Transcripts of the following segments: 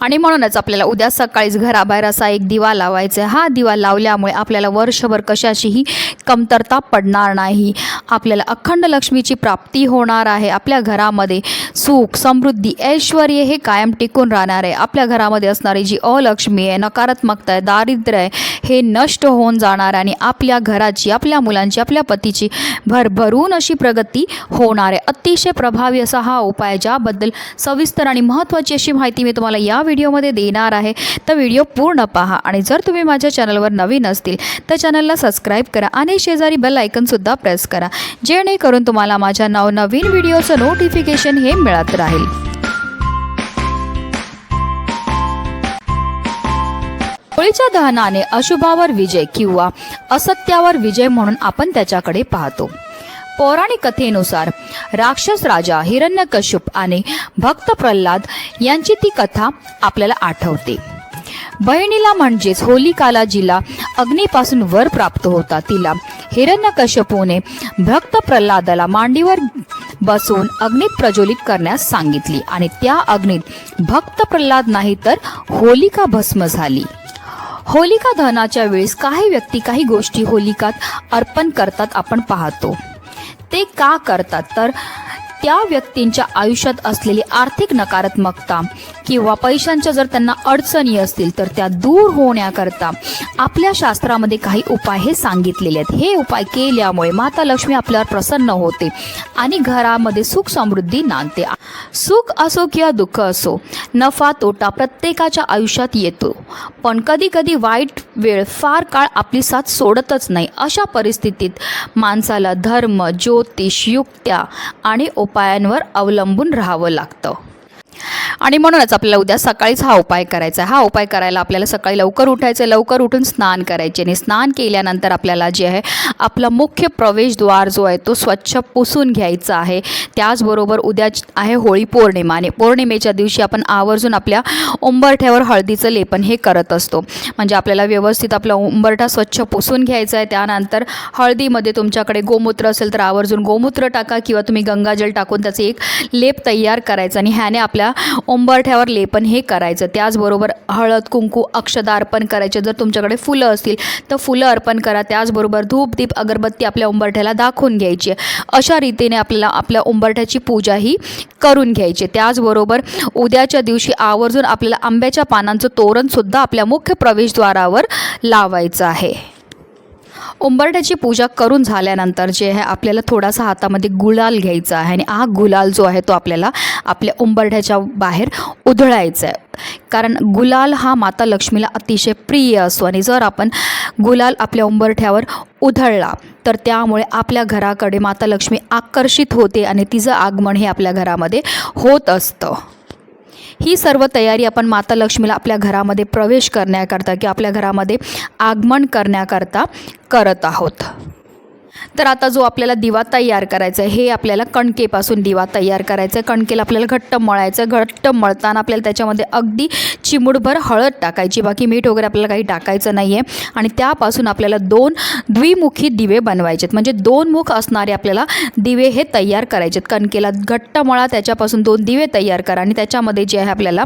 आणि म्हणूनच आपल्याला उद्या सकाळीच घराबाहेर असा एक दिवा लावायचा आहे. हा दिवा लावल्यामुळे आपल्याला वर्षभर कशाचीही कमतरता पडणार नाही. आपल्याला अखंड लक्ष्मीची प्राप्ती होणार आहे. आपल्या घरामध्ये सुख समृद्धी ऐश्वर हे कायम टिकून राहणार आहे. आपल्या घरामध्ये असणारी जी अलक्ष्मी आहे नकारात्मकता आहे दारिद्र्य आहे हे नष्ट होऊन जाणार आहे. आणि आपल्या घराची आपल्या मुलांची आपल्या पतीची भरभरून अशी प्रगती होणार आहे. अतिशय प्रभावी असा हा उपाय ज्याबद्दल सविस्तर आणि महत्त्वाची अशी माहिती मी तुम्हाला या व्हिडिओमध्ये देणार आहे. तर व्हिडिओ पूर्ण पहा आणि जर तुम्ही माझ्या चॅनलवर नवीन असतील तर चॅनलला सबस्क्राईब करा आणि शेजारी बेल आयकनसुद्धा प्रेस करा. जेणेकरून तुम्हाला माझ्या नवनवीन व्हिडिओचं नोटिफिकेशन हे मिळत राहील. होळीच्या दहनाने अशुभावर विजय किंवा असत्यावर विजय म्हणून आपण त्याच्याकडे पाहतो. पौराणिक कथेनुसार राक्षस राजा हिरण्यकश्यप आणि भक्त प्रल्हाद यांची ती कथा आपल्याला आठवते. बहिणीला म्हणजेच होलिकाला जिला अग्नीपासून वर प्राप्त होता तिला हिरण्यकश्यपूने भक्त प्रल्हादाला मांडीवर बसून अग्नीत प्रज्वलित करण्यास सांगितली आणि त्या अग्नीत भक्त प्रल्हाद नाही तर होलिका भस्म झाली. होलिका दहनाच्या वेळेस काही व्यक्ती काही गोष्टी होलिकात अर्पण करतात आपण पाहतो. ते का करतात? तर त्या व्यक्तींच्या आयुष्यात असलेली आर्थिक नकारात्मकता किंवा पैशांच्या जर त्यांना अडचणी असतील तर त्या दूर होण्याकरता आपल्या शास्त्रामध्ये काही उपाय हे सांगितलेले आहेत. हे उपाय केल्यामुळे माता लक्ष्मी आपल्यावर प्रसन्न होते आणि घरामध्ये सुख समृद्धी नांदते. सुख असो किंवा दुःख असो नफा तोटा प्रत्येकाच्या आयुष्यात येतो. पण कधी कधी वाईट वेळ फार काळ आपली साथ सोडतच नाही. अशा परिस्थितीत माणसाला धर्म ज्योतिष युक्त्या आणि उपायांवर अवलंबून राहावं लागतं. आणि म्हणूनच आपल्याला उद्या सकाळीच हा उपाय करायचा आहे. हा उपाय करायला आपल्याला सकाळी लवकर उठायचं लवकर उठून स्नान करायचे. आणि स्नान केल्यानंतर आपल्याला जे आहे आपला मुख्य प्रवेशद्वार जो आहे तो स्वच्छ पुसून घ्यायचा आहे. त्याचबरोबर उद्या आहे होळी पौर्णिमा आणि पौर्णिमेच्या दिवशी आपण आवर्जून आपल्या उंबरठ्यावर हळदीचं लेपन हे करत असतो. म्हणजे आपल्याला व्यवस्थित आपला उंबरठा स्वच्छ पुसून घ्यायचा आहे. त्यानंतर हळदीमध्ये तुमच्याकडे गोमूत्र असेल तर आवर्जून गोमूत्र टाका किंवा तुम्ही गंगाजल टाकून त्याचे एक लेप तयार करायचा आणि ह्याने आपल्या उंबरठ्यावर लेपन हे करायचं. त्याचबरोबर हळद कुंकू अक्षदा अर्पण करायचे. जर तुमच्याकडे फुलं असतील तर फुलं अर्पण करा. त्याचबरोबर धूप दीप अगरबत्ती आपल्या उंबरठ्याला दाखवून घ्यायची अशा रीतीने आपल्याला आपल्या उंबरठ्याची पूजा ही करून घ्यायची त्याचबरोबर उद्याच्या दिवशी आवर्जून आपल्याला आंब्याच्या पानांचं तोरणसुद्धा आपल्या मुख्य प्रवेशद्वारावर लावायचं आहे. उंबरठ्याची पूजा करून झाल्यानंतर जे आहे आपल्याला थोडासा हातामध्ये गुलाल घ्यायचा आहे आणि हा गुलाल जो आहे तो आपल्याला आपल्या उंबरठ्याच्या बाहेर उधळायचा आहे. कारण गुलाल हा माता लक्ष्मीला अतिशय प्रिय असतो आणि जर आपण गुलाल आपल्या उंबरठ्यावर उधळला तर त्यामुळे आपल्या घराकडे माता लक्ष्मी आकर्षित होते आणि तिचं आगमन हे आपल्या घरामध्ये होत असतं. ही सर्व तयारी आपण माता लक्ष्मीला आपल्या घरामध्ये प्रवेश करण्याकरता किंवा आपल्या घरामध्ये आगमन करण्याकरता करत आहोत. तर आता जो आपल्याला दिवा तयार करायचा आहे हे आपल्याला कणकेपासून दिवा तयार करायचा आहे. कणकेला आपल्याला घट्ट मळायचं घट्ट मळताना आपल्याला त्याच्यामध्ये अगदी चिमूटभर हळद टाकायची. बाकी मीठ वगैरे आपल्याला काही टाकायचं नाही आहे आणि त्यापासून आपल्याला दोन द्विमुखी दिवे बनवायचे आहेत म्हणजे दोन मुख असणारे आपल्याला दिवे हे तयार करायचे आहेत कणकेला घट्ट मळा त्याच्यापासून दोन दिवे तयार करा. आणि त्याच्यामध्ये जे आहे आपल्याला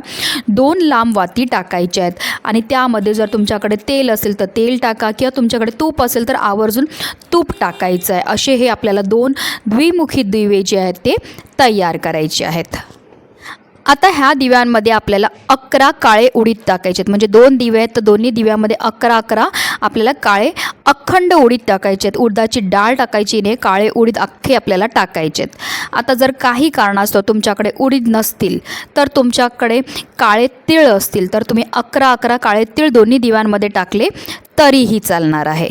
दोन लांब वाती टाकायच्या आहेत. आणि त्यामध्ये जर तुमच्याकडे तेल असेल तर तेल टाका. किंवा तुमच्याकडे तूप असेल तर आवर्जून तूप टाकायचं. आहे असे हे आपल्याला दोन द्विमुखी दिवे जे आहेत ते तयार करायचे आहेत. आता ह्या दिव्यांमध्ये आपल्याला अकरा काळे उडीद टाकायचे आहेत. म्हणजे दोन दिवे आहेत तर दोन्ही दिव्यामध्ये अकरा अकरा आपल्याला काळे अखंड उडीद टाकायचे आहेत. उडदाची डाळ टाकायची नाही काळे उडीद अख्खे आपल्याला टाकायचे आहेत. आता जर काही कारणास्तव तुमच्याकडे उडीद नसतील तर तुमच्याकडे काळे तिळ असतील तर तुम्ही अकरा अकरा काळे तिळ दोन्ही दिव्यांमध्ये टाकले तरीही चालणार आहे.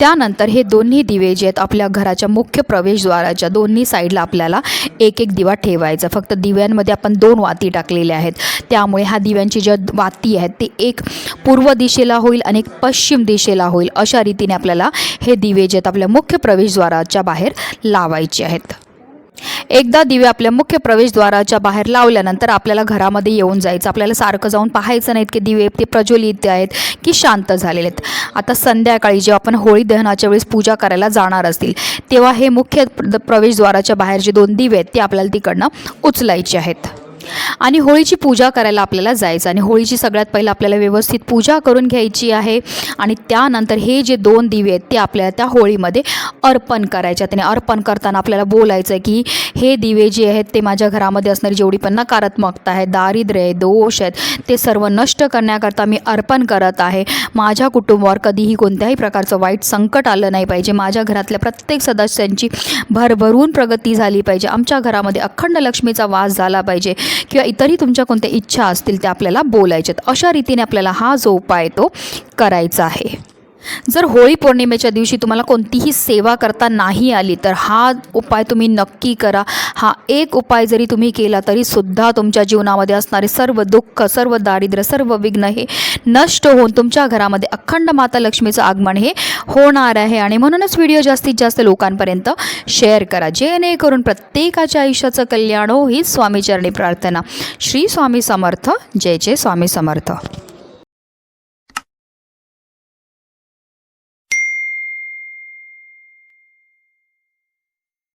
त्यानंतर हे दोन्ही दिवे जे आहेत आपल्या घराच्या मुख्य प्रवेशद्वाराच्या दोन्ही साईडला आपल्याला एक एक दिवा ठेवायचा. फक्त दिव्यांमध्ये आपण दोन वाती टाकलेल्या आहेत. त्यामुळे ह्या दिव्यांची ज्या वाती आहेत ते एक पूर्व दिशेला होईल आणि एक पश्चिम दिशेला होईल. अशा रीतीने आपल्याला हे दिवे जे आहेत आपल्या मुख्य प्रवेशद्वाराच्या बाहेर लावायचे आहेत. एकदा दिवे आपल्या मुख्य प्रवेशद्वाराच्या बाहेर लावल्यानंतर आपल्याला घरामध्ये येऊन जायचं. आपल्याला सारखं जाऊन पाहायचं नाहीत की दिवे ते प्रज्वलित आहेत की शांत झालेले आहेत. आता संध्याकाळी जेव्हा आपण होळी दहनाच्या वेळेस पूजा करायला जाणार असतील तेव्हा हे मुख्य प्रवेशद्वाराच्या बाहेर जे दोन दिवे आहेत ते आपल्याला तिकडनं उचलायचे आहेत. आणि होळीची पूजा करायला आपल्याला जायचं आणि होळीची सगळ्यात पहिलं आपल्याला व्यवस्थित पूजा करून घ्यायची आहे. आणि त्यानंतर हे जे दोन दिवे आहेत ते आपल्याला त्या होळीमध्ये अर्पण करायचे. आहेत आणि अर्पण करताना आपल्याला बोलायचं आहे की हे दिवे जे आहेत ते माझ्या घरामध्ये असणारी जेवढी पण नकारात्मकता आहे दारिद्र्य आहे दोष आहेत ते सर्व नष्ट करण्याकरता मी अर्पण करत आहे. माझ्या कुटुंबावर कधीही कोणत्याही प्रकारचं वाईट संकट आलं नाही पाहिजे. माझ्या घरातल्या प्रत्येक सदस्यांची भरभरून प्रगती झाली पाहिजे. आमच्या घरामध्ये अखंड लक्ष्मीचा वास झाला पाहिजे. किंवा इतरही तुमच्या कोणत्या इच्छा असतील त्या आपल्याला बोलायच्यात. अशा रीतीने आपल्याला हा जो उपाय आहे तो करायचा आहे. जर होळी पौर्णिमेच्या दिवशी तुम्हाला कोणतीही सेवा करता नाही आली तर हा उपाय तुम्ही नक्की करा. हा एक उपाय जरी तुम्ही केला तरी सुद्धा तुमच्या जीवनामध्ये असणारे सर्व दुःख सर्व दारिद्र्य सर्व विघ्न हे नष्ट होऊन तुमच्या घरामध्ये अखंड माता लक्ष्मीचं आगमन हे होणार आहे. आणि म्हणूनच व्हिडिओ जास्तीत जास्त लोकांपर्यंत शेअर करा. जेणेकरून प्रत्येकाच्या आयुष्याचं कल्याण हो ही स्वामीचरणी प्रार्थना. श्री स्वामी समर्थ. जय जय स्वामी समर्थ.